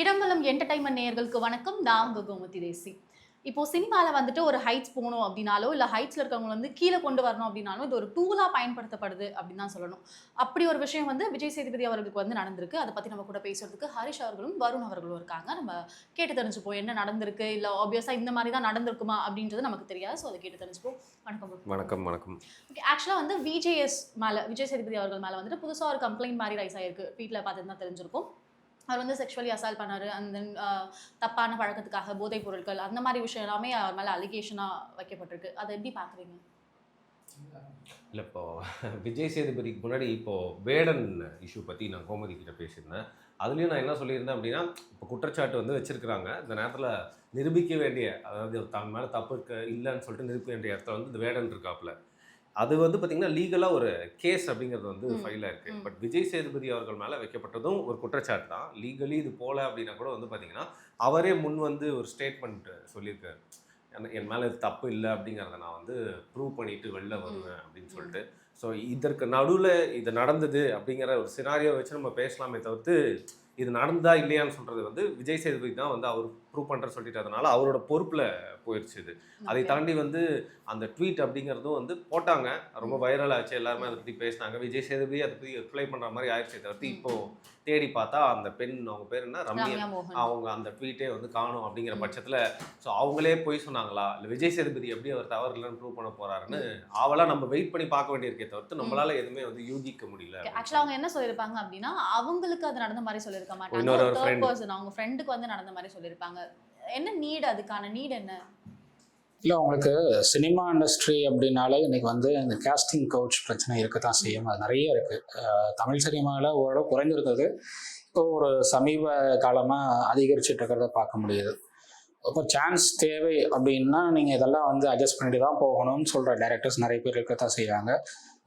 இடம்பலம் entertainment நேயர்களுக்கு வணக்கம். நான் உங்க கோமதி தேசி. இப்போ சினிமாவில் வந்துட்டு ஒரு ஹைட்ஸ் போகணும் அப்படின்னாலோ இல்லை ஹைட்ஸில் இருக்கவங்க வந்து கீழே கொண்டு வரணும் அப்படின்னாலும் இது ஒரு டூலாக பயன்படுத்தப்படுது அப்படின்னு தான் சொல்லணும். அப்படி ஒரு விஷயம் வந்து விஜய் சேதுபதி அவர்களுக்கு வந்து நடந்திருக்கு. அதை பற்றி நம்ம கூட பேசுறதுக்கு ஹரிஷ் அவர்களும் வருண் அவர்களும் இருக்காங்க. நம்ம கேட்டு தெரிஞ்சுப்போம் என்ன நடந்திருக்கு இல்லை ஆப்வியஸாக இந்த மாதிரி தான் நடந்திருக்குமா அப்படின்றது நமக்கு தெரியாது. ஸோ அதை கேட்டு தெரிஞ்சுப்போம். வணக்கம். வணக்கம் வணக்கம். ஓகே ஆக்சுவலாக வந்து விஜேஎஸ் மேலே விஜய் சேதுபதி அவர்கள் மேலே வந்துட்டு புதுசாக ஒரு கம்ப்ளைண்ட் மாதிரி ரைஸ் ஆயிருக்கு. வீட்டில் பார்த்து தான் தெரிஞ்சிருக்கும். அவர் வந்து செக்ஷுவலி அசால்ட் பண்ணார். அந்த தப்பான பழக்கத்துக்காக போதைப் பொருட்கள் அந்த மாதிரி விஷயம் எல்லாமே அவர் மேலே அலிகேஷனாக வைக்கப்பட்டிருக்கு. அதை எப்படி பார்க்குறீங்க? இல்லை இப்போ விஜய் சேதுபதிக்கு முன்னாடி இப்போது வேடன் இஷ்யூ பற்றி நான் கோமதி கிட்ட பேசியிருந்தேன். அதுலேயும் நான் என்ன சொல்லியிருந்தேன் அப்படின்னா இப்போ குற்றச்சாட்டு வந்து வச்சுருக்கிறாங்க. இந்த நேரத்தில் நிரூபிக்க வேண்டிய அதாவது தன் மேலே தப்பு இருக்க இல்லைன்னு சொல்லிட்டு நிரூபிக்க வேண்டிய இடத்துல வந்து இந்த வேடன் இருக்காப்புல. அது வந்து பார்த்திங்கன்னா லீகலாக ஒரு கேஸ் அப்படிங்கிறது வந்து ஃபைலாக இருக்குது. பட் விஜய் சேதுபதி அவர்கள் மேலே வைக்கப்பட்டதும் ஒரு குற்றச்சாட்டு தான். லீகலி இது போல அப்படின்னா கூட வந்து பார்த்திங்கன்னா அவரே முன் வந்து ஒரு ஸ்டேட்மெண்ட் சொல்லியிருக்காரு. என் மேலே இது தப்பு இல்லை அப்படிங்கிறத நான் வந்து ப்ரூவ் பண்ணிட்டு வெளில வருவேன் அப்படின்னு சொல்லிட்டு. ஸோ இதற்கு நடுவில் இது நடந்தது அப்படிங்கிற ஒரு சினாரியோ வச்சு நம்ம பேசலாமே தவிர்த்து இது நடந்தா இல்லையான்னு சொல்கிறது வந்து விஜய் சேதுபதி தான் வந்து அவர் ப்ரூவ் பண்ணுற சொல்லிட்டதுனால அவரோட பொறுப்பில் போயிடுச்சு இது. அதை தாண்டி வந்து அந்த ட்வீட் அப்படிங்கிறதும் வந்து போட்டாங்க. ரொம்ப வைரல் ஆச்சு. எல்லாருமே அதை பற்றி பேசினாங்க. விஜய் சேதுபதி அதை பற்றி ரிப்ளை பண்ணுற மாதிரி ஆயிடுச்சு தவிர்த்து. இப்போ தேடி பார்த்தா அந்த பெண் அவங்க பேர் என்ன? ரம்யா. அவங்க அந்த ட்வீட்டே வந்து காணும் அப்படிங்கிற. பட்சத்தில் ஸோ அவங்களே போய் சொன்னாங்களா? இல்லை விஜய் சேதுபதி எப்படி அவர் தவறு இல்லைன்னு ப்ரூவ் பண்ண போறாருன்னு ஆவலாக நம்ம வெயிட் பண்ணி பார்க்க வேண்டியிருக்கே தவிர்த்து நம்மளால எதுவுமே வந்து யூகிக்க முடியல. ஆக்சுவலாக அவங்க என்ன சொல்லியிருப்பாங்க அப்படின்னா அவங்களுக்கு அது நடந்த மாதிரி சொல்லியிருக்க மாட்டாங்க. ஒரு தேர்ட். பர்சன் அவங்க ஃப்ரெண்டுக்கு வந்து நடந்த மாதிரி சொல்லியிருப்பாங்க. என்ன நீட் அதுக்கான நீட் என்ன? இல்லை உங்களுக்கு சினிமா இண்டஸ்ட்ரி அப்படின்னாலே இன்னைக்கு வந்து இந்த கேஸ்டிங் கவுச் பிரச்சனை இருக்க தான் செய்யும். அது நிறைய இருக்குது தமிழ் சினிமாவில் ஓரளவு குறைஞ்சிருந்தது. இப்போ ஒரு சமீப காலமாக அதிகரிச்சுட்டு இருக்கிறத பார்க்க முடியுது. இப்போ சான்ஸ் தேவை அப்படின்னா நீங்கள் இதெல்லாம் வந்து அட்ஜஸ்ட் பண்ணிட்டு தான் போகணும்னு சொல்கிற டேரக்டர்ஸ் நிறைய பேர் இருக்க தான் செய்கிறாங்க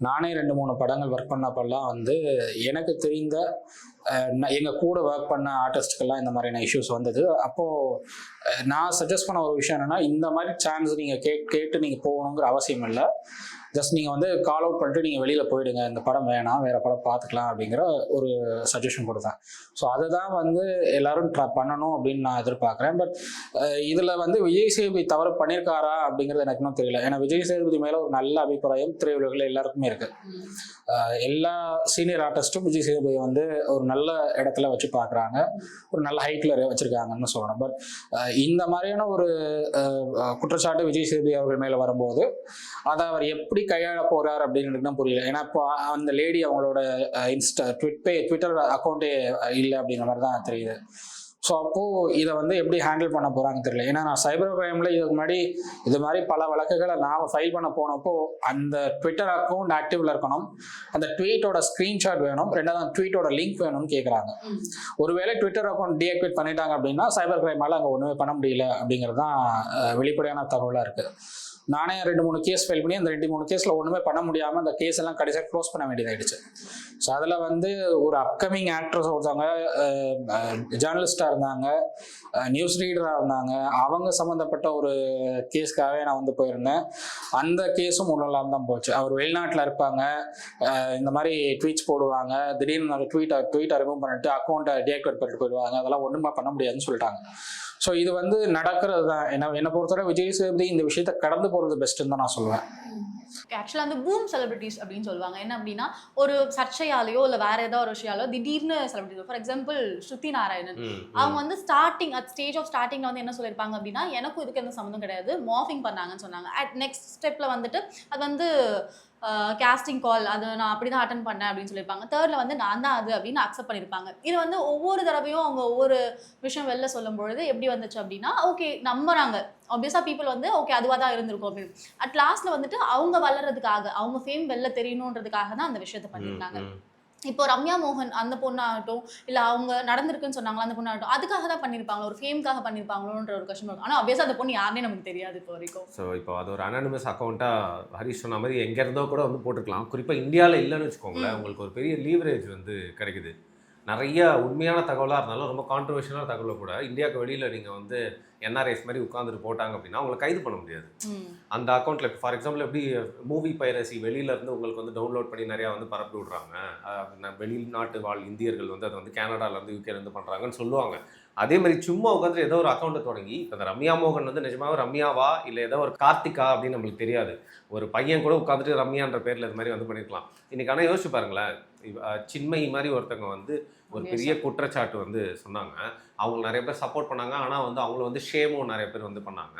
நானே ரெண்டு மூணு படங்கள் ஒர்க் பண்ணப்பெல்லாம் வந்து எனக்கு தெரிந்த எங்கள் கூட ஒர்க் பண்ண ஆர்டிஸ்ட்டுக்கெல்லாம் இந்த மாதிரியான இஷ்யூஸ் வந்தது. அப்போது நான் சஜஸ்ட் பண்ண ஒரு விஷயம் என்னென்னா இந்த மாதிரி சான்ஸ் நீங்கள் கே கேட்டு நீங்கள் போகணுங்கிற அவசியம் இல்லை. ஜஸ்ட் நீங்கள் வந்து கால் அவுட் பண்ணிட்டு நீங்கள் வெளியில் போயிடுங்க. இந்த படம் வேணாம். வேறு படம் பார்த்துக்கலாம் அப்படிங்கிற ஒரு சஜஷன் கொடுத்தேன். ஸோ அதை தான் வந்து எல்லாரும் ட்ரை பண்ணணும் அப்படின்னு நான் எதிர்பார்க்குறேன். பட் இதில் வந்து விஜய் சேதுபதி தவறு பண்ணியிருக்காரா அப்படிங்கிறது எனக்கு இன்னும் தெரியல. ஏன்னா விஜய் சேதுபதி மேலே ஒரு நல்ல அபிப்பிராயம் திரையுலகில் எல்லாருக்குமே இருக்குது எல்லா சீனியர் ஆர்டிஸ்ட்டும் விஜய் சேதுபதி வந்து ஒரு நல்ல இடத்துல வச்சு பார்க்குறாங்க. ஒரு நல்ல ஹைட்டில் வச்சுருக்காங்கன்னு சொல்லணும். பட் இந்த மாதிரியான ஒரு குற்றச்சாட்டு விஜய் சேதுபதி அவர்கள் மேலே வரும்போது அதை அவர் எப்படி கையாள போகிறார் அப்படின்னு தான் புரியல. ஏன்னா இப்போ அந்த லேடி அவங்களோட இன்ஸ்டா ட்விட் பே ட்விட்டர் அக்கௌண்ட்டே இல்லை அப்படிங்கிற மாதிரி தான் தெரியுது. ஸோ அப்போது இதை வந்து எப்படி ஹேண்டில் பண்ண போகிறாங்க தெரியல. ஏன்னா நான் சைபர் கிரைமில் இதுக்கு முன்னாடி இது மாதிரி பல வழக்குகளை நான் ஃபைல் பண்ண போனப்போ அந்த ட்விட்டர் அக்கௌண்ட் ஆக்டிவ்ல இருக்கணும். அந்த ட்வீட்டோட ஸ்க்ரீன்ஷாட் வேணும். ரெண்டாவது ட்வீட்டோட லிங்க் வேணும்னு கேட்குறாங்க. ஒருவேளை ட்விட்டர் அக்கௌண்ட் டீஆக்டிவேட் பண்ணிட்டாங்க அப்படின்னா சைபர் கிரைமால அங்கே ஒன்றுமே பண்ண முடியல அப்படிங்கிறது தான் வெளிப்படையான தகவலாக இருக்குது நானே ரெண்டு மூணு கேஸ் ஃபைல் பண்ணி அந்த ரெண்டு மூணு கேஸில் ஒன்றுமே பண்ண முடியாமல் அந்த கேஸ் எல்லாம் கடைசியாக க்ளோஸ் பண்ண வேண்டியதாயிடுச்சு. ஸோ அதில் வந்து ஒரு அப்கமிங் ஆக்ட்ரஸ் ஒருத்தவங்க ஜேர்னலிஸ்டாக இருந்தாங்க நியூஸ் ரீடராக இருந்தாங்க அவங்க சம்மந்தப்பட்ட ஒரு கேஸ்க்காகவே நான் வந்து போயிருந்தேன். அந்த கேஸும் ஒன்றும் இல்லாமல் தான் போச்சு. அவர் வெளிநாட்டில் இருப்பாங்க இந்த மாதிரி ட்வீட்ஸ் போடுவாங்க திடீர்னு ட்வீட்டை ட்வீட்டை ரிமூவ் பண்ணிட்டு அக்கௌண்ட்டை டேக்வேட் பண்ணிட்டு போயிடுவாங்க அதெல்லாம் ஒன்றுமே பண்ண முடியாதுன்னு சொல்லிட்டாங்க. ஸோ இது வந்து நடக்கிறது தான் என்ன என்னை பொறுத்தவரை விஜய் சேதுபதி இந்த விஷயத்தை கடந்து போகிறது பெஸ்ட்டுன்னு தான் நான் சொல்லுவேன் ஆக்சுவலாக அந்த பூம் செலிபிரிட்டிஸ் அப்படின்னு சொல்லுவாங்க. என்ன அப்படின்னா ஒரு சர்ச்சையாலேயோ இல்லை வேற ஏதோ ஒரு விஷயாலோ திடீர்னு celebrity for example Shruti Narayanan. அவங்க வந்து ஸ்டார்டிங் அட் ஸ்டேஜ் ஆஃப் ஸ்டார்டிங்ல வந்து என்ன சொல்லியிருப்பாங்க அப்படின்னா எனக்கும் இதுக்கு எந்த சம்மந்தம் கிடையாது. மார்ஃபிங் பண்ணாங்கன்னு சொன்னாங்க. அட் நெக்ஸ்ட் ஸ்டெப்ல வந்துட்டு அது வந்து கேஸ்டிங் கால் அது நான் அப்படி தான் அட்டன் பண்ணேன் அப்படின்னு சொல்லியிருப்பாங்க. தேர்ட்ல வந்து நான் தான் அது அப்படின்னு அக்செப்ட் பண்ணியிருப்பாங்க. இது வந்து ஒவ்வொரு தடவையும் அவங்க ஒவ்வொரு விஷயம் வெளில சொல்லும் பொழுது எப்படி வந்துச்சு அப்படின்னா ஓகே நம்புறாங்க. ஆப்வியஸாக பீப்புள் வந்து ஓகே அதுவாக தான் இருந்திருக்கும் அப்படின்னு. அட் லாஸ்ட்ல வந்துட்டு அவங்க வளர்றதுக்காக அவங்க ஃபேம் வெளில தெரியணுன்றதுக்காக தான் அந்த விஷயத்த பண்ணியிருந்தாங்க. இப்போ ரம்யா மோகன் அந்த பொண்ணாகட்டும் இல்ல அவங்க நடந்திருக்குன்னு சொன்னாங்களா அந்த பொண்ணாகட்டும் அதுக்காக தான் பண்ணியிருப்பாங்க ஒரு ஃபேம்காக பண்ணியிருப்பாங்களோன்ற ஒரு கொஸ்டின் இருக்கும் ஆனால் ஆப்வியஸாக அந்த பொண்ணு யாருனே நமக்கு தெரியாது இப்போ வரைக்கும். ஸோ இப்போ அது ஒரு அனானிமஸ் அக்கௌண்ட்டாக ஹரிஷ் சொன்ன மாதிரி எங்கே இருந்தோ கூட வந்து போட்டிருக்கலாம் குறிப்பாக இந்தியாவில் இல்லைன்னு வச்சுக்கோங்களேன். உங்களுக்கு ஒரு பெரிய லீவரேஜ் வந்து கிடைக்குது. நிறைய உண்மையான தகவலாக இருந்தாலும் ரொம்ப கான்ட்ரவர்ஷியலான தகவலை கூட இந்தியாவுக்கு வெளியில் நீங்கள் வந்து என்ஆர்ஐஸ் மாதிரி உட்காந்துட்டு போட்டாங்க அப்படின்னா அவங்களை கைது பண்ண முடியாது. அந்த அக்கௌண்ட்டில் ஃபார் எக்ஸாம்பிள் எப்படி மூவி பைரசி வெளியில இருந்து உங்களுக்கு வந்து டவுன்லோட் பண்ணி நிறையா வந்து பரப்பி விட்றாங்க. வெளிநாட்டு வாழ் இந்தியர்கள் வந்து அதை வந்து கனடால இருந்து யூகேல இருந்து பண்ணுறாங்கன்னு சொல்லுவாங்க. அதே மாதிரி சும்மா உட்காந்து ஏதோ ஒரு அக்கௌண்ட்டை தொடங்கி இப்போ இந்த ரம்யா மோகன் வந்து நிஜமாவே ரம்யாவா இல்லை ஏதோ ஒரு கார்த்திகா அப்படின்னு நம்மளுக்கு தெரியாது. ஒரு பையன் கூட உட்காந்துட்டு ரம்யான்ற பேரில் இது மாதிரி வந்து பண்ணியிருக்கலாம் இன்னைக்கு ஆனால் யோசிச்சு பாருங்களேன் சின்மயி மாதிரி ஒருத்தவங்க வந்து ஒரு பெரிய குற்றச்சாட்டு வந்து சொன்னாங்க. அவங்க நிறைய பேர் சப்போர்ட் பண்ணாங்க. ஆனால் வந்து அவங்கள வந்து ஷேமும் நிறைய பேர் வந்து பண்ணாங்க.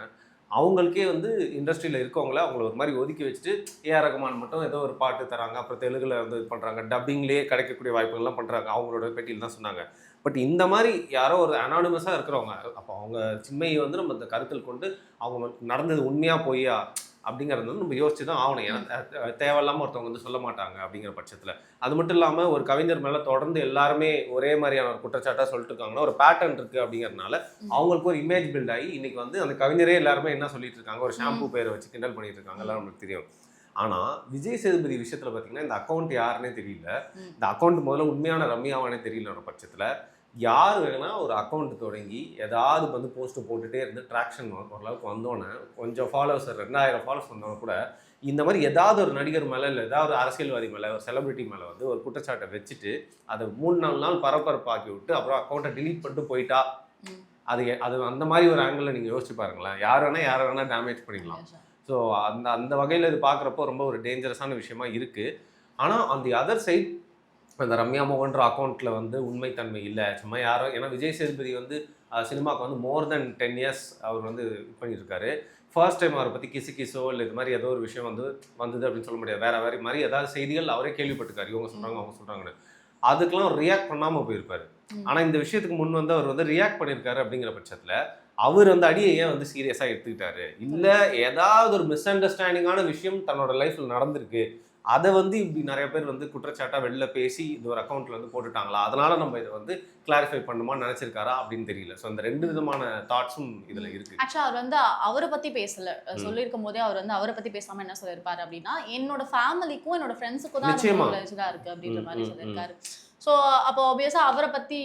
அவங்களுக்கே வந்து இண்டஸ்ட்ரியில் இருக்கவங்கள அவங்கள ஒரு மாதிரி ஒதுக்கி வச்சுட்டு ஏஆர் ரகுமான் மட்டும் ஏதோ ஒரு பாட்டு தராங்க. அப்புறம் தெலுங்குல வந்து இது பண்ணுறாங்க டப்பிங்லேயே கிடைக்கக்கூடிய வாய்ப்புகள்லாம் பண்ணுறாங்க அவங்களோட பேட்டியில் தான் சொன்னாங்க. பட் இந்த மாதிரி யாரோ ஒரு அனானிமஸாக இருக்கிறவங்க அப்போ அவங்க சின்மையை வந்து நம்ம இந்த கருத்தில் கொண்டு அவங்க நடந்தது உண்மையாக பொய்யா அப்படிங்கிறது வந்து நம்ம யோசிச்சு தான் ஆகணும். ஏன்னா அஹ், தேவையில்லாம ஒருத்தவங்க வந்து சொல்ல மாட்டாங்க அப்படிங்கிற பட்சத்தில். அது மட்டும் இல்லாமல் ஒரு கவிஞர் மேலே தொடர்ந்து எல்லாருமே ஒரே மாதிரியான ஒரு குற்றச்சாட்டாக சொல்லிட்டு இருக்காங்கன்னா ஒரு பேட்டர்ன் இருக்குது அப்படிங்கிறதுனால அவங்களுக்கு ஒரு இமேஜ் பில்ட் ஆகி இன்னைக்கு வந்து அந்த கவிஞரே எல்லாருமே என்ன சொல்லிட்டு இருக்காங்க? ஒரு ஷாம்பு பேரை வச்சு கிண்டல் பண்ணிட்டு இருக்காங்க. எல்லாம் நமக்கு தெரியும். ஆனால் விஜய் சேதுபதி விஷயத்தில் பார்த்தீங்கன்னா இந்த அக்கௌண்ட் யாருன்னே தெரியல. இந்த அக்கௌண்ட் முதல்ல உண்மையான ரம்யாவானே தெரியலன்ற பட்சத்தில். யார் வேணா ஒரு அக்கௌண்ட் தொடங்கி ஏதாவது வந்து போஸ்ட் போட்டுட்டே இருந்து ட்ராக்ஷன் ஓரளவுக்கு வந்தோன்னே கொஞ்சம் ஃபாலோவர்ஸ் ரெண்டாயிரம் ஃபாலோவர்ஸ் வந்தோன்னே கூட இந்த மாதிரி ஏதாவது ஒரு நடிகர் மேலே இல்லை ஏதாவது ஒரு அரசியல்வாதி மேலே ஒரு செலிபிரிட்டி மேலே வந்து ஒரு குற்றச்சாட்டை வச்சுட்டு அதை மூணு நாலு நாள் பரபரப்பாக்கி விட்டு அப்புறம் அக்கௌண்ட்டை delete பண்ணிட்டு போயிட்டா. அது அது அந்த மாதிரி ஒரு ஆங்கிளில் நீங்கள் யோசிச்சு பாருங்களேன். யார் வேணால் யாரை வேணால் டேமேஜ் பண்ணிக்கலாம் ஸோ அந்த அந்த வகையில் இது பார்க்குறப்போ ரொம்ப ஒரு டேஞ்சரஸான விஷயமா இருக்குது ஆனால் அந்த அதர் சைட் அந்த ரம்யா மோகன்ற அக்கௌண்ட்டில் வந்து உண்மைத்தன்மை இல்லை. சும்மா யாரோ ஏன்னா விஜய் சேதுபதி வந்து சினிமாவுக்கு வந்து மோர் தென் டென் இயர்ஸ் அவர் வந்து இது பண்ணியிருக்காரு. ஃபர்ஸ்ட் டைம் அவரை பற்றி கிசு கிசோ இல்லை இது மாதிரி ஏதோ ஒரு விஷயம் வந்து வந்தது அப்படின்னு சொல்ல முடியாது. வேற வேற மாதிரி ஏதாவது செய்திகள் அவரே கேள்விப்பட்டிருக்காரு. இவங்க சொல்கிறாங்க அவங்க சொல்கிறாங்கன்னு அதுக்கெல்லாம் ரியாக்ட் பண்ணாமல் போயிருப்பாரு. ஆனால் இந்த விஷயத்துக்கு முன் வந்து அவர் வந்து ரியாக்ட் பண்ணியிருக்காரு அப்படிங்கிற பட்சத்தில் அவர் அந்த அடியை ஏன் வந்து சீரியஸாக எடுத்துக்கிட்டாரு? இல்லை ஏதாவது ஒரு மிஸ் அண்டர்ஸ்டாண்டிங்கான விஷயம் தன்னோட லைஃப்பில் நடந்திருக்கு. அதை வந்து இப்படி நிறைய பேர் வந்து குற்றச்சாட்டாக வெளில பேசி இது ஒரு அக்கௌண்ட்டில் வந்து போட்டுட்டாங்களா? அதனால நம்ம இதை வந்து கிளாரிஃபை பண்ணுமான்னு நினச்சிருக்காரா அப்படின்னு தெரியல. ஸோ அந்த ரெண்டு விதமான தாட்ஸும் இதில் இருக்கு. ஆக்சுவலா அவர் வந்து அவரை பத்தி பேசல. சொல்லியிருக்கும் போதே அவர் வந்து அவரை பத்தி பேசாம என்ன சொல்லியிருப்பாரு அப்படின்னா என்னோட ஃபேமிலிக்கும் என்னோட ஃப்ரெண்ட்ஸுக்கும் தான் இருக்கு அப்படின்ற மாதிரி. சொல்லியிருக்காரு. ஸோ அப்போ ஆப்வியஸா அவரை பத்தி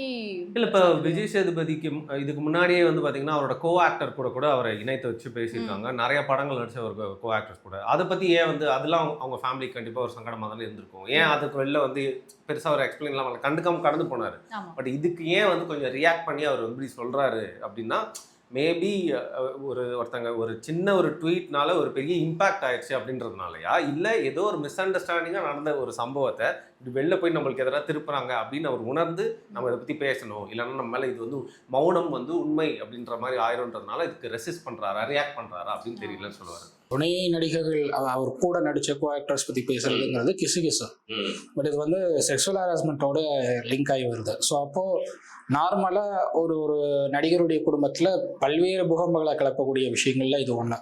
இல்லை இப்போ விஜய் சேதுபதிக்கு இதுக்கு முன்னாடியே வந்து பார்த்தீங்கன்னா அவரோட கோ ஆக்டர் கூட கூட அவரை இணைத்து வச்சு பேசியிருக்காங்க. நிறைய படங்கள் நடிச்ச ஒரு கோ ஆக்டர்ஸ் கூட. அதை பற்றி ஏன் வந்து அதெல்லாம் அவங்க- ஃபேமிலிக்கு கண்டிப்பாக ஒரு சங்கடமாக தானே இருந்திருக்கும். ஏன் அதுக்கு வெளில வந்து பெருசாக ஒரு எக்ஸ்பிளைன்லாம் பண்ணல கண்டுக்காம கடந்து போனார். பட் இதுக்கு ஏன் வந்து கொஞ்சம் ரியாக்ட் பண்ணி அவர் இப்படி சொல்கிறாரு அப்படின்னா மேபி ஒரு ஒருத்தங்க ஒரு சின்ன ஒரு ட்வீட்னால ஒரு பெரிய இம்பாக்ட் ஆயிடுச்சு அப்படின்றதுனாலயா? இல்லை ஏதோ ஒரு மிஸ் அண்டர்ஸ்டாண்டிங்காக நடந்த ஒரு சம்பவத்தை வெளில போய் நம்மளுக்கு எதிராக திருப்புறாங்க அப்படின்னு அவர் உணர்ந்து நம்ம இதை பற்றி பேசணும். இல்லைன்னா நம்ம மேலே இது வந்து மௌனம் வந்து உண்மை அப்படின்ற மாதிரி ஆயிரும்ன்றதுனால இதுக்கு ரெசிஸ்ட் பண்ணுறாரா ரியாக்ட் பண்ணுறாரா அப்படின்னு தெரியலன்னு சொல்லுவார். துணை நடிகர்கள் அவ- அவர் கூட நடிச்ச கோ ஆக்டர்ஸ் பத்தி பேசுறதுங்கிறது கிசு கிசு பட் இது வந்து செக்ஷுவல் ஹராஸ்மெண்ட்டோட லிங்க் ஆகி வருது. ஸோ அப்போ நார்மலாக ஒரு ஒரு நடிகருடைய குடும்பத்தில் பல்வேறு பூகம்பங்களை கிளப்பக்கூடிய விஷயங்கள்ல இது ஒன்று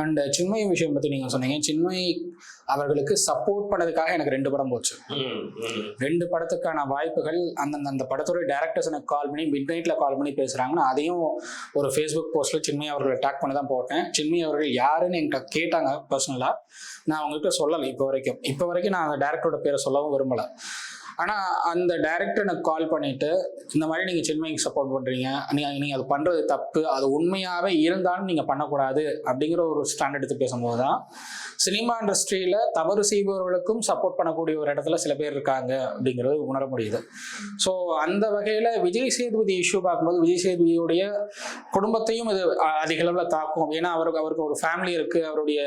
அண்ட் சின்மயி விஷயம் பற்றி நீங்கள் சொன்னீங்க. சின்மயி அவர்களுக்கு சப்போர்ட் பண்ணதுக்காக எனக்கு ரெண்டு படம் போச்சு. ரெண்டு படத்துக்கான வாய்ப்புகள் அந்தந்த அந்த படத்தோட டேரக்டர்ஸ் எனக்கு கால் பண்ணி மிட் நைட்டில் கால் பண்ணி பேசுகிறாங்கன்னா அதையும் ஒரு ஃபேஸ்புக் போஸ்ட்டில் சின்மயி அவர்களை டேக் பண்ணி தான் போட்டேன். சின்மயி அவர்கள் யாருன்னு என்கிட்ட கேட்டாங்க பர்சனலாக நான் அவங்ககிட்ட சொல்லலை இப்போ வரைக்கும். இப்போ வரைக்கும் நான் அந்த டேரக்டரோட பேரை சொல்லவும் விரும்பலை. ஆனால் அந்த டேரக்டர் எனக்கு கால் பண்ணிட்டு இந்த மாதிரி நீங்கள் சின்மைக்கு சப்போர்ட் பண்ணுறீங்க நீங்கள் நீங்கள் அது பண்ணுறது தப்பு அது உண்மையாகவே இருந்தாலும் நீங்கள் பண்ணக்கூடாது அப்படிங்கிற ஒரு ஸ்டாண்ட் எடுத்து பேசும்போது தான் சினிமா இண்டஸ்ட்ரியில் தவறு செய்பவர்களுக்கும் சப்போர்ட் பண்ணக்கூடிய ஒரு இடத்துல சில பேர் இருக்காங்க அப்படிங்கிறது உணர முடியுது. ஸோ அந்த வகையில் விஜய் சேதுபதி இஷ்யூ பார்க்கும்போது விஜய் சேதுபதியுடைய குடும்பத்தையும் இது அதிகளவில் தாக்கும். ஏன்னா அவருக்கு அவருக்கு ஒரு ஃபேமிலி இருக்குது அவருடைய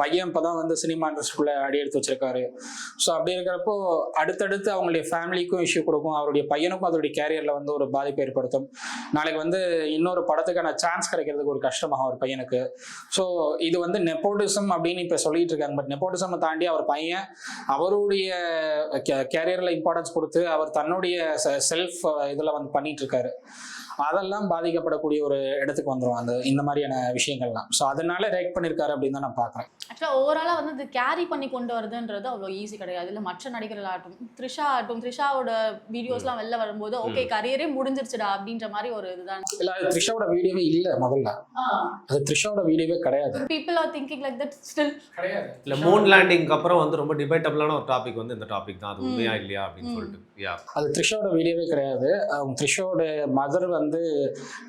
பையன் இப்போ தான் வந்து சினிமா இண்டஸ்ட்ரிக்குள்ளே அடி எடுத்து வச்சிருக்காரு. ஸோ அப்படி இருக்கிறப்போ அடுத்தடுத்து அவங்க அவங்களுடைய ஃபேமிலிக்கும் இஷ்யூ கொடுக்கும். அவருடைய பையனுக்கும் அதோடைய கேரியரில் வந்து ஒரு பாதிப்பு ஏற்படுத்தும். நாளைக்கு வந்து இன்னொரு படத்துக்கான சான்ஸ் கிடைக்கிறதுக்கு ஒரு கஷ்டமாகும் அவர் பையனுக்கு. ஸோ இது வந்து நெப்போட்டிசம் அப்படின்னு இப்போ சொல்லிட்டு இருக்காங்க. பட் நெப்போட்டிசம் தாண்டி அவர் பையன் அவருடைய கேரியரில் இம்பார்ட்டன்ஸ் கொடுத்து அவர் தன்னுடைய செல்ஃப் இதில் வந்து பண்ணிட்டு இருக்காரு. அதெல்லாம் பாதிக்கப்படக்கூடிய ஒரு இடத்துக்கு வந்துடும் அந்த இந்த மாதிரியான விஷயங்கள்லாம். ஸோ அதனால ரியாக்ட் பண்ணியிருக்காரு அப்படின்னு தான் நான் பார்க்குறேன் ஆக்சுவலாக ஓவராலாக வந்து இது கேரி பண்ணி கொண்டு வருதுன்றது அவ்வளோ ஈஸி கிடையாது. இல்லை மற்ற நடிகர்கள் ஆகட்டும் த்ரிஷா ஆகட்டும் த்ரிஷாவோட வீடியோஸ்லாம் வெளில வரும்போது ஓகே கரியரே முடிஞ்சிருச்சுடா அப்படின்ற மாதிரி ஒரு இதுதான். இல்லை அது த்ரிஷாவோட வீடியோவே இல்லை முதல்ல. அது த்ரிஷாவோட வீடியோவே கிடையாது. People are thinking like that still கிடையாது. இல்லை மூன் லேண்டிங்க்கு அப்புறம் வந்து ரொம்ப டிபேட்டபிளான ஒரு டாபிக் வந்து இந்த டாபிக் தான். அது. உண்மையா இல்லையா அப்படின்னு. சொல்லிட்டு யா அது த்ரிஷாவோட வீடியோவே கிடையாது. அவங்க த்ரிஷாவோட மதர் வந்து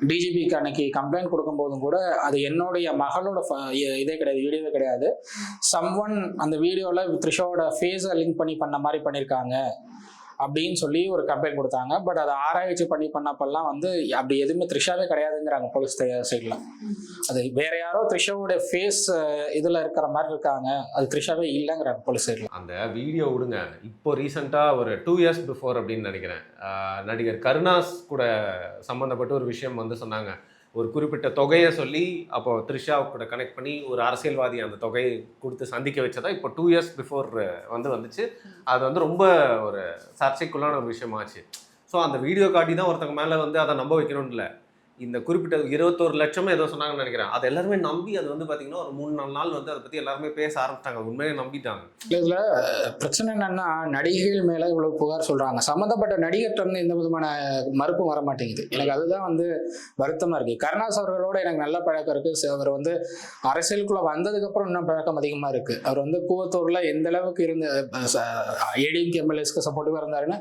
டிஜிபிக்கு அன்னைக்கு கம்ப்ளைண்ட் கொடுக்கும்போதும் கூட அது என்னுடைய மகளோட இதே கிடையாது வீடியோவே கிடையாது. சம் ஒன் அந்த வீடியோவில் த்ரிஷாவோட ஃபேஸை லிங்க் பண்ணி பண்ண மாதிரி பண்ணியிருக்காங்க அப்படின்னு சொல்லி ஒரு கம்ப்ளைண்ட் கொடுத்தாங்க. பட் அதை ஆராய்ச்சி பண்ணி பண்ணப்பெல்லாம் வந்து அப்படி எதுவுமே த்ரிஷாவே கிடையாதுங்கிறாங்க போலீஸ் சைடில் அது வேற யாரோ த்ரிஷாவோட ஃபேஸ் இதில் இருக்கிற மாதிரி இருக்காங்க. அது த்ரிஷாவே இல்லைங்கிறாங்க போலீஸ் சைடில் அந்த வீடியோ விடுங்க. இப்போ ரீசெண்டாக ஒரு டூ இயர்ஸ் பிஃபோர் அப்படின்னு நினைக்கிறேன். நடிகர் கருணாஸ் கூட சம்மந்தப்பட்ட ஒரு விஷயம் வந்து சொன்னாங்க. ஒரு குறிப்பிட்ட தொகையை சொல்லி அப்போ த்ரிஷா கூட கனெக்ட் பண்ணி ஒரு அரசியல்வாதி அந்த தொகையை கொடுத்து சந்திக்க வச்சதா இப்போ டூ இயர்ஸ் பிஃபோர் வந்து வந்துச்சு. அது வந்து ரொம்ப ஒரு சர்ச்சைக்குள்ளான ஒரு விஷயமாச்சு. ஸோ அந்த வீடியோ காட்டி தான் ஒருத்தங்க மேலே வந்து அதை நம்ப வைக்கணும்னு இல்லை. இந்த குறிப்பிட்ட இருபத்தோரு லட்சமே ஏதோ சொன்னாங்கன்னு நினைக்கிறேன். அது எல்லாருமே நம்பி அது வந்து பார்த்தீங்கன்னா ஒரு மூணு நாலு நாள் வந்து அதை பற்றி எல்லாருமே பேச ஆரம்பிச்சிட்டாங்க. உண்மையை நம்பிட்டாங்க. இதில் பிரச்சனை என்னன்னா நடிகைகள் மேலே இவ்வளோ புகார் சொல்கிறாங்க சம்மந்தப்பட்ட நடிகர்கிட்ட வந்து எந்த விதமான மறுப்பும் வர மாட்டேங்குது. எனக்கு அதுதான் வந்து வருத்தமாக இருக்குது கருணாஸ் அவர்களோட எனக்கு நல்ல பழக்கம் இருக்குது அவர் வந்து அரசியலுக்குள்ளே வந்ததுக்கப்புறம் இன்னும் பழக்கம் அதிகமாக இருக்குது அவர் வந்து கூவத்தூரில் எந்த அளவுக்கு இருந்து ஏடிஎம்கே எம்எல்ஏஸ்க்கு சப்போர்ட்டிவாக இருந்தாருன்னு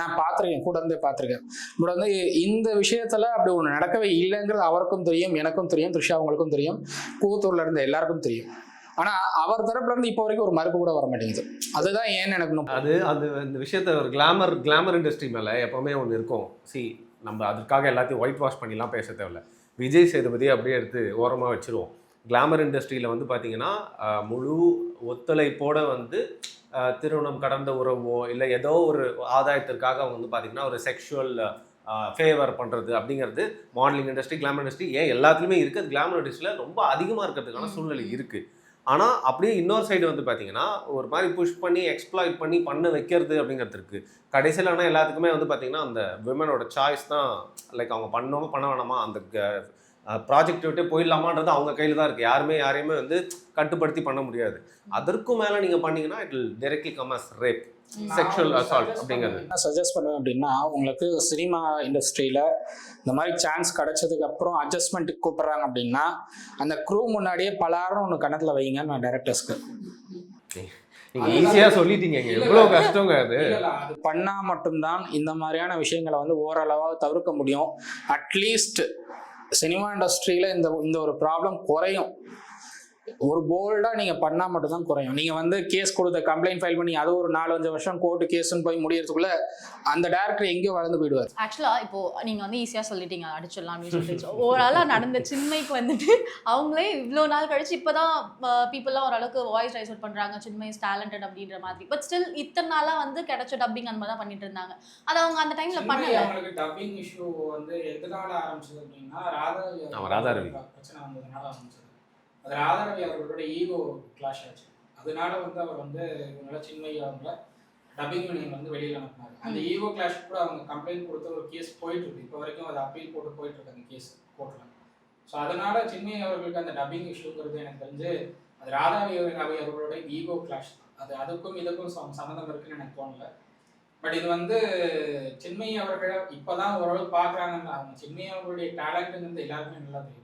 நான் பார்த்துருக்கேன். கூட இருந்தே பார்த்துருக்கேன். பட் வந்து இந்த விஷயத்தில் அப்படி ஒன்று நடக்கவே இல்லைங்கிறது அவருக்கும் தெரியும் எனக்கும் தெரியும் த்ரிஷா அவங்களுக்கும் தெரியும் கூத்தூர்ல இருந்த எல்லாருக்கும் தெரியும். ஆனா அவர் தரப்புல இருந்து இப்போ வரைக்கும் ஒரு மறுப்பு கூட வர மாட்டேங்குது. அதுதான் ஏன்னு எனக்கு அது அது இந்த விஷயத்த ஒரு கிளாமர் கிளாமர் இண்டஸ்ட்ரி மேலே எப்போவுமே ஒன்று இருக்கும். சி நம்ம அதுக்காக எல்லாத்தையும் ஒயிட் வாஷ் பண்ணிலாம் பேச தேவையில்ல. விஜய் சேதுபதி அப்படியே எடுத்து ஓரமாக வச்சிருவோம். கிளாமர் இண்டஸ்ட்ரியில் வந்து பார்த்தீங்கன்னா முழு ஒத்துழைப்போட வந்து திருமணம் கடந்த உறவோ இல்லை ஏதோ ஒரு ஆதாயத்திற்காக அவங்க வந்து பார்த்தீங்கன்னா ஒரு செக்ஷுவல் ஃபேவர் பண்ணுறது அப்படிங்கிறது மாடலிங் இண்டஸ்ட்ரி கிளாமர் இண்டஸ்ட்ரி ஏன் எல்லாத்துலேயுமே இருக்குது அது கிளாமர் இண்டஸ்ட்ரியில் ரொம்ப அதிகமாக இருக்கிறதுக்கான சூழ்நிலை இருக்குது ஆனால் அப்படியே இன்னொரு சைடு வந்து பார்த்தீங்கன்னா ஒரு மாதிரி புஷ் பண்ணி எக்ஸ்ப்ளாய்ட் பண்ணி பண்ண வைக்கிறது அப்படிங்கிறது இருக்குது கடைசியில் ஆனால் எல்லாத்துக்குமே வந்து பார்த்தீங்கன்னா அந்த விமனோட சாய்ஸ் தான் லைக் அவங்க பண்ணோமா பண்ண வேணாமா அந்த ப்ராஜெக்ட் விட்டு போயிடலாமான்றது அவங்க கையில் தான் இருக்குது யாருமே யாரையுமே வந்து கட்டுப்படுத்தி பண்ண முடியாது. அதற்கும் மேலே நீங்கள் பண்ணீங்கன்னா it will directly come as rape sexual assault அப்படிங்கிறது. என்ன சஜஸ்ட் பண்ணுவேன் அப்படின்னா உங்களுக்கு சினிமா இண்டஸ்ட்ரியில் இந்த மாதிரி சான்ஸ் கிடைச்சதுக்கு அப்புறம் அட்ஜஸ்ட்மெண்ட்டுக்கு கூப்பிட்றாங்க அப்படின்னா அந்த க்ரூ முன்னாடியே பலாரும் ஒன்று கணக்கில் வைங்க நான் டேரக்டர்ஸ்க்கு நீங்கள் ஈஸியாக சொல்லிட்டீங்க. எவ்வளோ கஷ்டங்க அது. அது பண்ணால் மட்டும்தான் இந்த மாதிரியான விஷயங்களை வந்து ஓரளவாக தவிர்க்க முடியும். அட்லீஸ்ட் சினிமா இண்டஸ்ட்ரியில் இந்த இந்த ஒரு ப்ராப்ளம் குறையும். ஒரு போல்டாக நீங்கள் பண்ணால் மட்டும்தான் குறையும். நீங்கள் வந்து கேஸ் கொடுத்த கம்ப்ளைண்ட் ஃபைல் பண்ணி அது ஒரு நாலு அஞ்சு வருஷம் கோர்ட்டு கேஸ்ன்னு போய் முடியறதுக்குள்ள அந்த டேரக்டர் எங்கேயோ வளர்ந்து போயிடுவார். ஆக்சுவலா இப்போ நீங்க வந்து ஈஸியா சொல்லிட்டீங்க அடிச்சிடலாம் அப்படின்னு சொல்லிட்டு. ஓவராலா நடந்த சின்மைக்கு வந்துட்டு அவங்களே இவ்வளோ நாள் கழிச்சு இப்பதான் பீப்புளெலாம் ஓரளவுக்கு வாய்ஸ் ரைஸ் அவுட் பண்றாங்க சின்மை இஸ் டேலண்டட் அப்படின்ற மாதிரி. பட் ஸ்டில் இத்தனை நாளா வந்து கிடைச்ச டப்பிங் அந்த மாதிரி தான் பண்ணிட்டு இருந்தாங்க. அது அவங்க அந்த டைம்ல பண்ணல. அவங்களுக்கு டப்பிங் இஷ்யூ வந்து எதனால ஆரம்பிச்சது அப்படின்னா ஆமா, ராதாரவி. பிரச்சனை வந்ததுனால ஆரம்பிச்சது. அது ராதாரவி அவர்களோட ஈகோ கிளாஷ் ஆச்சு அதனால வந்து அவர் வந்து இவங்கள சின்மை அவங்க டப்பிங் யூனியன் வந்து வெளியில அனுப்புனாரு. அந்த ஈகோ கிளாஷ் கூட அவங்க கம்ப்ளைண்ட் கொடுத்த ஒரு கேஸ் போயிட்டு இருக்கு. இப்போ வரைக்கும் அது அப்பீல் போட்டு போயிட்டு இருக்கு அந்த கேஸ் கோர்ட்ல ஸோ அதனால சின்மை அவர்களுக்கு அந்த டப்பிங் இஷ்யூங்கிறது எனக்கு தெரிஞ்சு அது ராதாரவி ரவி அவர்களோட ஈகோ கிளாஷ் அது அதுக்கும் இதுக்கும் சம்- சம்மந்தம் இருக்குன்னு எனக்கு தோணல. பட் இது வந்து சின்மயி அவர்கள் இப்பதான் ஓரளவு பாக்குறாங்க அவங்க சின்மயி அவர்களுடைய டேலண்ட்ங்கிறது எல்லாருக்குமே நல்லா தெரியும்.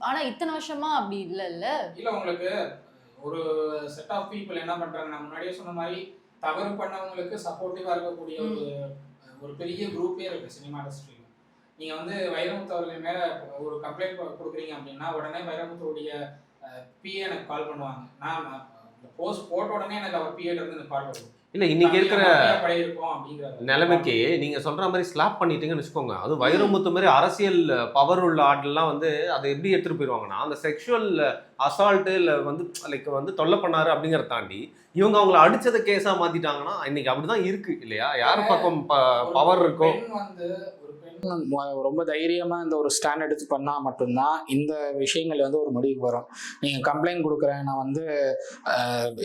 ஆனா இத்தனை வருஷமா அப்படி இல்ல இல்ல? இல்ல உங்களுக்கு ஒரு செட் ஆஃப் பீப்புள் என்ன பண்றாங்க? நான் முன்னாடியே சொன்ன மாதிரி தவறு பண்ணவங்களுக்கு சப்போர்ட்டிவா இருக்கக்கூடிய ஒரு ஒரு பெரிய குரூப்பே இருக்கு சினிமா இண்டஸ்ட்ரியில் நீங்க வந்து வைரமுத்து அவர்கள் மேல ஒரு கம்ப்ளைண்ட் கொடுக்குறீங்க அப்படின்னா உடனே வைரமுத்துடைய பிஏ எனக்கு கால் பண்ணுவாங்க. நான் போஸ்ட் போட்ட உடனே எனக்கு அவர் பிஏல இருந்து கால் பண்ணுவோம் இல்லை இன்னைக்கு இருக்கிற நிலைமைக்கு நீங்க சொல்ற மாதிரி ஸ்லாப் பண்ணிட்டீங்கன்னு வச்சுக்கோங்க. அது வைரமுத்து மாதிரி அரசியல் பவர் உள்ள ஆட்கள்லாம் வந்து அதை எப்படி எடுத்துட்டு போயிடுவாங்கன்னா அந்த செக்ஷுவல் அசால்ட்டு இல்லை வந்து லைக் வந்து தொல்லை பண்ணாரு அப்படிங்கிறத தாண்டி இவங்க அவங்கள அடிச்சதை கேஸா மாத்திட்டாங்கன்னா இன்னைக்கு அப்படிதான் இருக்கு இல்லையா? யார் பக்கம் பவர் இருக்கோ? வந்து ரொம்ப தைரியமா இந்த ஒரு ஸ்டாண்ட் எடுத்து பண்ணா மட்டும்தான் இந்த விஷயங்கள் வந்து ஒரு முடிவுக்கு வரும். நீங்க கம்ப்ளைண்ட் கொடுக்குறேன் நான் வந்து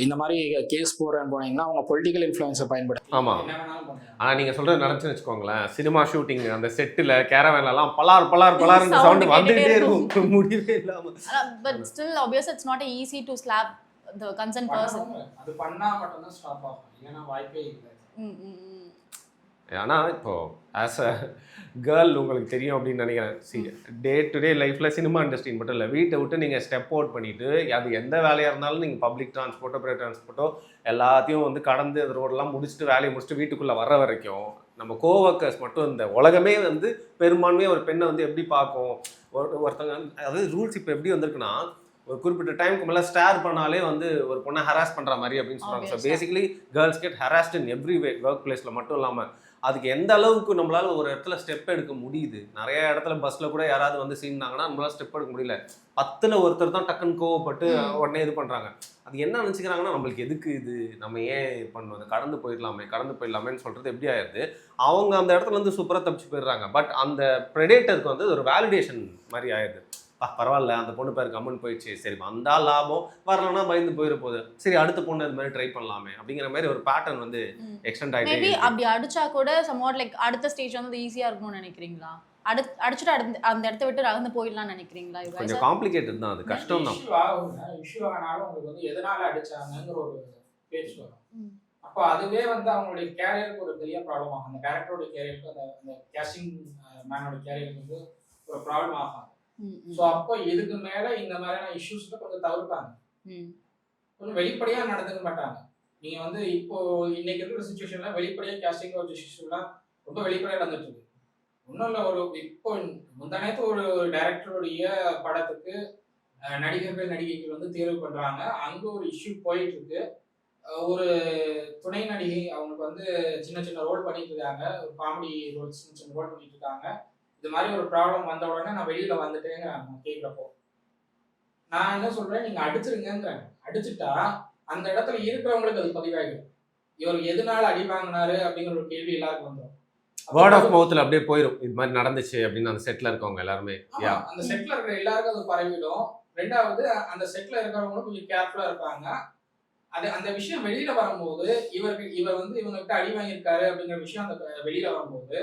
இந்த மாதிரி கேஸ் போடுறேன்னு போனீங்கன்னா அவங்க பொலிட்டிக்கல் இன்ஃப்ளூயன்ஸை பயன்படுத்தி ஆமா. என்ன வேணாலும் பண்ணலாம். ஆனா நீங்க சொல்றது நடந்துச்சுன்னு வச்சுக்கோங்களேன். சினிமா ஷூட்டிங் அந்த செட்டில் கேரவேன்ல எல்லாம் பலார் பலார் பலார் Sound சவுண்ட் வந்துகிட்டே இருக்கும். முடியவே இல்லாம. But still obvious it's not easy to slap the concern person. அது பண்ணா மட்டும்தான் ஸ்டாப் ஆகும். இல்லைன்னா வாய்ப்பே இல்லை. ஆனா இப்போ ஆஸ் அ கேர்ள் உங்களுக்கு தெரியும் அப்படின்னு நினைக்கிறேன். சி டே டு டே லைஃப்பில் சினிமா இண்டஸ்ட்ரி மட்டும் இல்லை வீட்டை விட்டு நீங்கள் ஸ்டெப் அவுட் பண்ணிட்டு அது எந்த வேலையாக இருந்தாலும் நீங்கள் பப்ளிக் டிரான்ஸ்போர்ட்டோ ப்ரைவேட் டிரான்ஸ்போர்ட்டோ எல்லாத்தையும் வந்து கடந்து அந்த ரோடெல்லாம் முடிச்சுட்டு வேலையை முடிச்சுட்டு வீட்டுக்குள்ளே வர்ற வரைக்கும் நம்ம கோவர்க்கர்ஸ் மட்டும் இந்த உலகமே வந்து பெரும்பான்மையாக ஒரு பெண்ணை வந்து எப்படி பார்க்கும்? ஒரு ஒருத்தங்க அதாவது ரூல்ஸ் இப்போ எப்படி வந்திருக்குன்னா ஒரு குறிப்பிட்ட டைமுக்கு மேலே ஸ்டார் பண்ணாலே வந்து ஒரு பொண்ணை ஹராஸ் பண்ணுற மாதிரி அப்படின்னு சொல்கிறாங்க so. Basically girls get harassed in every way work பிளேஸில் மட்டும் இல்லாமல் அதுக்கு எந்த அளவுக்கு நம்மளால ஒரு இடத்துல ஸ்டெப் எடுக்க முடியுது? நிறைய இடத்துல பஸ்ஸில் கூட யாராவது வந்து சீன்னாங்கன்னா நம்மளால ஸ்டெப் எடுக்க முடியல. பத்தில் ஒருத்தர் தான் டக்குன்னு கோவப்பட்டு. உடனே இது பண்ணுறாங்க அது என்ன நினச்சிக்கிறாங்கன்னா நம்மளுக்கு எதுக்கு இது? நம்ம ஏன் இது பண்ணுவது கடந்து போயிடலாமே கடந்து போயிடலாமேன்னு சொல்கிறது எப்படி ஆயிடுது? அவங்க அந்த இடத்துல இருந்து சூப்பராக தப்பிச்சு போயிடுறாங்க. பட் அந்த ப்ரெடேட்டருக்கு வந்து ஒரு வேலிடேஷன் மாதிரி ஆயிடுது. பா பரவாயில்ல அந்த பொண்ணு பேர் கம்மன் போயிடுச்சு. சரி வந்தா லாபம். வரலன்னா பயந்து போயிட போகுது சரி அடுத்த பொண்ணு இது மாதிரி ட்ரை பண்ணலாமே அப்படிங்கிற மாதிரி ஒரு பேட்டர்ன் வந்து எக்ஸ்டெண்ட் மேபி ஆகிட்டே அப்படி அடிச்சா கூட சம்வாட் லைக் அடுத்த ஸ்டேஜ் வந்து ஈஸியா இருக்கணும்னு நினைக்கிறீங்களா? அடு அடிச்சுட்டு அடுத்த அந்த இடத்த விட்டு நகர்ந்து போயிடலாம்னு நினைக்கிறீங்களா? கொஞ்சம் காம்ப்ளிகேட்டட் தான் அது கஷ்டம் தான். இஷ்யூ ஆகுங்க இஷ்யூ ஆனாலும் உங்களுக்கு வந்து எதனால அடிச்சாங்கங்கிற ஒரு பேச்சு வரும். அப்போ அதுவே வந்து அவங்களுடைய கேரியருக்கு ஒரு பெரிய ப்ராப்ளம் ஆகும். அந்த கேரக்டரோட கேரியருக்கு அந்த அந்த கேஸ்டிங் மேனோட கேரியருக்கு வந்து ஒரு ப்ராப்ளம் ஆகும் ஸோ அப்போ இதுக்கு மேல இந்த மாதிரியான இஷ்யூஸ்ல கொஞ்சம் தவிர்ப்பாங்க. கொஞ்சம் வெளிப்படையா நடந்துக்க மாட்டாங்க. நீங்க வந்து இப்போ இன்னைக்கு இருக்கிற சுச்சுவேஷன்ல வெளிப்படையா கேஸ்டிங் ஒரு இஷ்யூஸ்லாம் ரொம்ப வெளிப்படையா நடந்துட்டு இருக்கு ஒன்றும் இல்லை ஒரு இப்போ முந்தானத்து ஒரு டைரக்டருடைய படத்துக்கு நடிகர்கள் நடிகைகள் வந்து தேர்வு பண்றாங்க. அங்க ஒரு இஷ்யூ போயிட்டு இருக்கு ஒரு துணை நடிகை அவங்களுக்கு வந்து சின்ன சின்ன ரோல் பண்ணிட்டு இருக்காங்க. ஒரு காமெடி ரோல் சின்ன சின்ன ரோல் பண்ணிட்டு இருக்காங்க. இது மாதிரி ஒரு ப்ராப்ளம் வந்த உடனே நான் வெளியில வந்துட்டேங்கிறாங்க கேட்குறப்போ நான் என்ன சொல்றேன்? நீங்க அடிச்சிருங்கிறேன் அடிச்சுட்டா அந்த இடத்துல இருக்கிறவங்களுக்கு அது பதிவாகிடும் இவர் எதனால அடி வாங்கினாரு அப்படிங்கிற ஒரு கேள்வி எல்லாருக்கும் வந்துடும் வேர்ட் ஆஃப் மவுத்தில் அப்படியே போயிடும் இது மாதிரி நடந்துச்சு அப்படின்னு அந்த செட்டில் இருக்கவங்க எல்லாருமே. அந்த செட்ல இருக்கிற எல்லாருக்கும் அது பரவிடும். ரெண்டாவது அந்த செட்ல இருக்கிறவங்களும் கொஞ்சம் கேர்ஃபுல்லா இருப்பாங்க. அது அந்த விஷயம் வெளியில வரும்போது இவருக்கு இவர் வந்து இவங்ககிட்ட அடி வாங்கியிருக்காரு அப்படிங்கிற விஷயம் அந்த வெளியில வரும்போது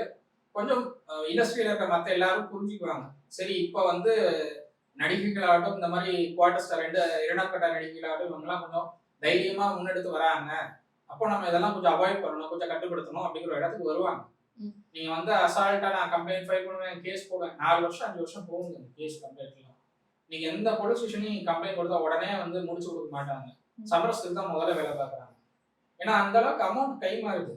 கொஞ்சம் இண்டஸ்ட்ரியில இருக்கிற மத்த எல்லாரும் புரிஞ்சுக்குவாங்க. சரி இப்போ வந்து நடிகைகளாகட்டும் இந்த மாதிரி குவார்டர் ஸ்டார் ரெண்டு இரண்டாம் கட்ட நடிகைகளாகட்டும் இவங்கெல்லாம் கொஞ்சம் தைரியமா முன்னெடுத்து வராங்க. அப்போ நம்ம இதெல்லாம் கொஞ்சம் அவாய்ட் பண்ணணும் கொஞ்சம் கட்டுப்படுத்தணும் அப்படிங்கிற இடத்துக்கு வருவாங்க. நீங்க வந்து அசால்ட்டா நான் கம்ப்ளைண்ட் ஃபைல் பண்ணுவேன் கேஸ் போடுவேன் நாலு வருஷம் அஞ்சு வருஷம் போகுங்க கேஸ் கம்ப்ளைண்ட்லாம் நீங்க எந்த போலீஸ் ஸ்டேஷனையும் கம்ப்ளைண்ட் கொடுத்தா உடனே வந்து முடிச்சு கொடுக்க மாட்டாங்க. சமரசத்துக்கு தான் முதல்ல வேலை பார்க்குறாங்க. ஏன்னா அந்த அளவுக்கு அமௌண்ட் கை மாறுது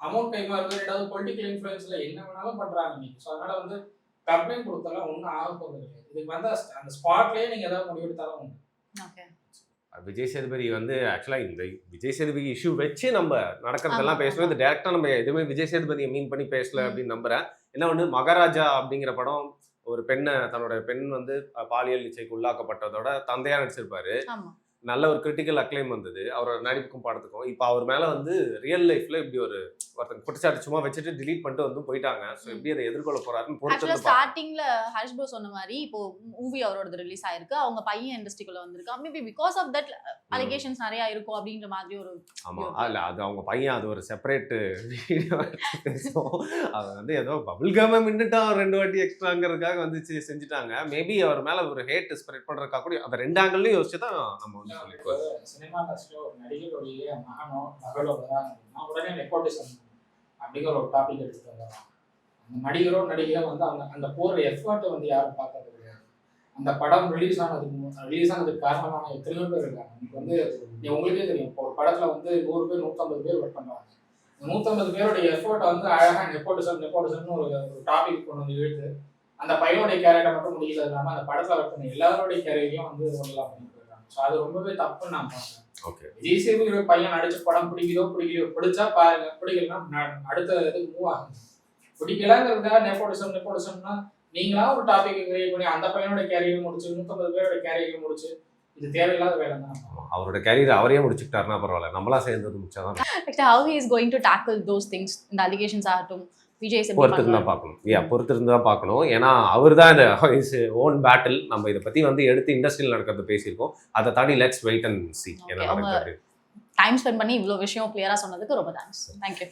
அமௌண்ட் கை மாறுது ரெண்டாவது பொலிட்டிக்கல் இன்ஃபுளுன்ஸ்ல என்ன வேணாலும் பண்றாங்க நீங்க. ஸோ அதனால வந்து கம்ப்ளைண்ட் கொடுத்தாலும் ஒன்றும் ஆக போகிறது கிடையாது இதுக்கு வந்து அந்த ஸ்பாட்லயே நீங்க ஏதாவது முடிவெடுத்தாலும் உண்டு. Okay. விஜய் சேதுபதி வந்து ஆக்சுவலாக இந்த விஜய் சேதுபதி இஷ்யூ வச்சு நம்ம நடக்கிறதெல்லாம் பேசணும் இந்த டேரக்டாக நம்ம எதுவுமே விஜய் சேதுபதியை மீன் பண்ணி பேசல. அப்படின்னு நம்புறேன். என்ன ஒன்று மகாராஜா அப்படிங்கிற படம் ஒரு பெண்ணை தன்னோட பெண் வந்து பாலியல் இச்சைக்கு உள்ளாக்கப்பட்டதோட தந்தையா நடிச்சிருப்பாரு. ஆமா. நல்ல ஒரு கிரிட்டிக்கல் அக்ளைம் வந்தது. அவரோட நடிப்புக்கும் படத்துக்கும். இப்போ அவர் மேல வந்து ரியல் லைஃப்ல இப்படி ஒரு ஒருத்தங்க குற்றச்சாட்டு சும்மா வச்சுட்டு delete பண்ணிட்டு வந்து போயிட்டாங்க. ஸோ. எப்படி அதை எதிர்கொள்ள போறாருன்னு பொறுத்து. ஸ்டார்டிங்ல ஹரிஷ் ப்ரோ சொன்ன மாதிரி இப்போ மூவி அவரோடது ரிலீஸ் ஆயிருக்கு. அவங்க பையன் இண்டஸ்ட்ரிக்குள்ள வந்திருக்கா. Maybe because of that allegations நிறைய இருக்கும் அப்படின்ற மாதிரி ஒரு ஆமா. இல்ல அது அவங்க பையன் அது ஒரு செப்பரேட் வீடியோ அவன் வந்து ஏதோ பபுள் கம மின்னுட்டான் ரெண்டு வாட்டி எக்ஸ்ட்ராங்கிறதுக்காக வந்து செஞ்சுட்டாங்க. மேபி அவர் மேல ஒரு ஹேட் ஸ்ப்ரெட் பண்றதுக்காக கூட அந்த ரெண்டு ஆங்கிள்லயும் யோசிச்சு தான் நம்ம சினிமா இண்டஸ்ட்ரியில் ஒரு நடிகருடைய மகனோ மகளோ வராங்க உடனே நெப்போட்டிசம் அப்படிங்கிற ஒரு டாபிக் எடுத்துட்டு அந்த நடிகரோ நடிகரோ வந்து அவங்க அந்த போடுற எஃபர்ட்டை வந்து யாரும் பார்க்கறது கிடையாது. அந்த படம் ரிலீஸ் ஆனதுக்கு ரிலீஸ் ஆனதுக்கு காரணமான எத்தனையோ பேர் இருக்காங்க. எனக்கு வந்து நீ உங்களுக்கே தெரியும் இப்போ ஒரு படத்துல வந்து நூறு பேர் நூற்றம்பது பேர் ஒர்க் பண்றாங்க. நூற்றம்பது பேருடைய எஃபோர்ட்டை வந்து அழகாக நெப்போட்டிசம் நெப்போட்டிசம்னு ஒரு ஒரு டாபிக் கொண்டு வந்து இழுத்து அந்த பையனுடைய கேரக்டர் மட்டும் முடியல இல்லாமல் அந்த படத்தில் ஒர்க் பண்ண எல்லாருடைய கேரியரையும் வந்து சொல்லலாம் பண்ணிட்டு ஸோ அது ரொம்பவே தப்புன்னு நான் பார்க்குறேன். ஓகே விஜய் சேதுபதி பையன் நடிச்ச படம் பிடிக்குதோ பிடிக்கலையோ பிடிச்சா பாருங்க பிடிக்கலன்னா அடுத்த இதுக்கு மூவ் ஆகுங்க பிடிக்கலங்கிறதுக்காக நெப்போட்டிசம் நெப்போட்டிசம்னா நீங்களா ஒரு டாபிக் கிரியேட் பண்ணி அந்த பையனோட கேரியர் முடிச்சு நூற்றம்பது பேரோட கேரியர் முடிச்சு இது தேவையில்லாத வேலை தான். அவரோட கேரியர் அவரே முடிச்சுக்கிட்டாருன்னா பரவாயில்ல. நம்மளா சேர்ந்தது முடிச்சாதான் he is going to tackle those things இந்த allegations ஆகட்டும் விஜய் எப்படி பொறுத்து தான்? பார்க்கணும். ஏன் பொறுத்து இருந்து தான் பார்க்கணும். ஏன்னா அவர் தான் இந்த ஓன் பேட்டில் நம்ம இதை பத்தி வந்து எடுத்து இண்டஸ்ட்ரியில் நடக்கிறத பேசியிருக்கோம். அதை தாண்டி லெட்ஸ் வெயிட் அண்ட் சி என்ன டைம் ஸ்பெண்ட் பண்ணி இவ்வளோ விஷயம் கிளியரா சொன்னதுக்கு ரொம்ப தேங்க்ஸ் தேங்க்யூ